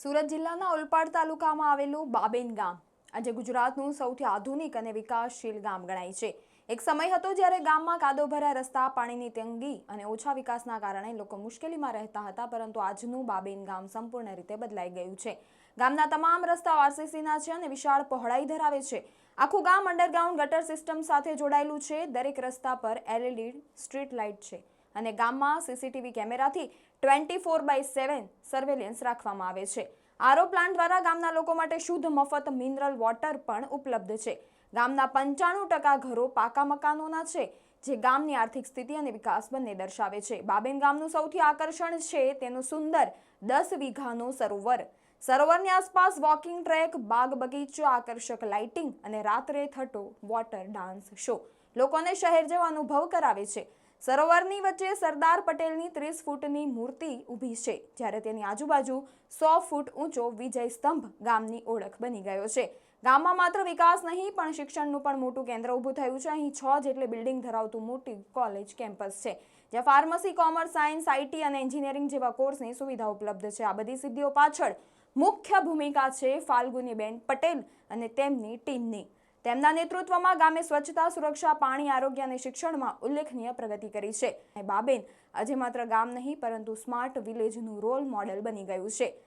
સુરત જિલ્લાના ઉલપાડ તાલુકામાં આવેલું બાબેન ગામ. આજે ગુજરાતનું સૌથી આધુનિક અને વિકાસશીલ ગામ ગણાય છે. એક સમય હતો જ્યારે ગામમાં કાદોભરા રસ્તા, પાણીની તંગી અને ઓછા વિકાસના કારણે લોકો મુશ્કેલીમાં રહેતા હતા, પરંતુ આજનું બાબેન ગામ સંપૂર્ણ રીતે બદલાઈ ગયું છે. ગામના તમામ રસ્તાઓ આરસીસીના છે અને વિશાળ પહોળાઈ ધરાવે છે. આખું ગામ અંડરગ્રાઉન્ડ ગટર સિસ્ટમ સાથે જોડાયેલું છે. દરેક રસ્તા પર એલઈડી સ્ટ્રીટ લાઇટ છે. અને ગામમાં સીસીટીવી કેમેરાથી twenty four by seven surveillance રાખવામાં આવે છે. આરો પ્લાન્ટ દ્વારા ગામના લોકો માટે શુદ્ધ મફત મિનરલ વોટર પણ ઉપલબ્ધ છે. ગામના પંચાણું ટકા ઘરો પાકા મકાનોના છે, જે ગામની આર્થિક સ્થિતિ અને વિકાસ બંને દર્શાવે છે. બાબેન ગામનું સૌથી આકર્ષણ છે તેનું સુંદર દસ વીઘાનું સરોવર. સરોવરની આસપાસ વોકિંગ ટ્રેક, બાગ બગીચો, આકર્ષક લાઇટિંગ અને રાત્રે થતો વોટર ડાન્સ શો. લોકોને શહેર જેવો અનુભવ કરાવે છે. સરોવરની વચ્ચે સરદાર પટેલની ત્રીસ ફૂટની મૂર્તિ ઊભી છે, જ્યારે તેની આજુબાજુ સો ફૂટ ઊંચો વિજય સ્તંભ ગામની ઓળખ બની ગયો છે. ગામમાં માત્ર વિકાસ નહીં, પણ શિક્ષણનું પણ મોટું કેન્દ્ર ઊભું થયું છે. અહીં છ જેટલી બિલ્ડિંગ ધરાવતું મોટી કોલેજ કેમ્પસ છે, જ્યાં ફાર્મસી, કોમર્સ, સાયન્સ આઈટી અને એન્જિનિયરિંગ જેવા કોર્સની સુવિધા ઉપલબ્ધ છે. આ બધી સિદ્ધિઓ પાછળ મુખ્ય ભૂમિકા છે ફાલ્ગુનીબેન પટેલ અને તેમની ટીમની. તેમના નેતૃત્વમાં ગામે સ્વચ્છતા, સુરક્ષા, પાણી, આરોગ્ય અને શિક્ષણમાં ઉલ્લેખનીય પ્રગતિ કરી છે. બાબેન, આજે માત્ર ગામ નહીં, પરંતુ સ્માર્ટ વિલેજનું રોલ મોડેલ બની ગયું છે.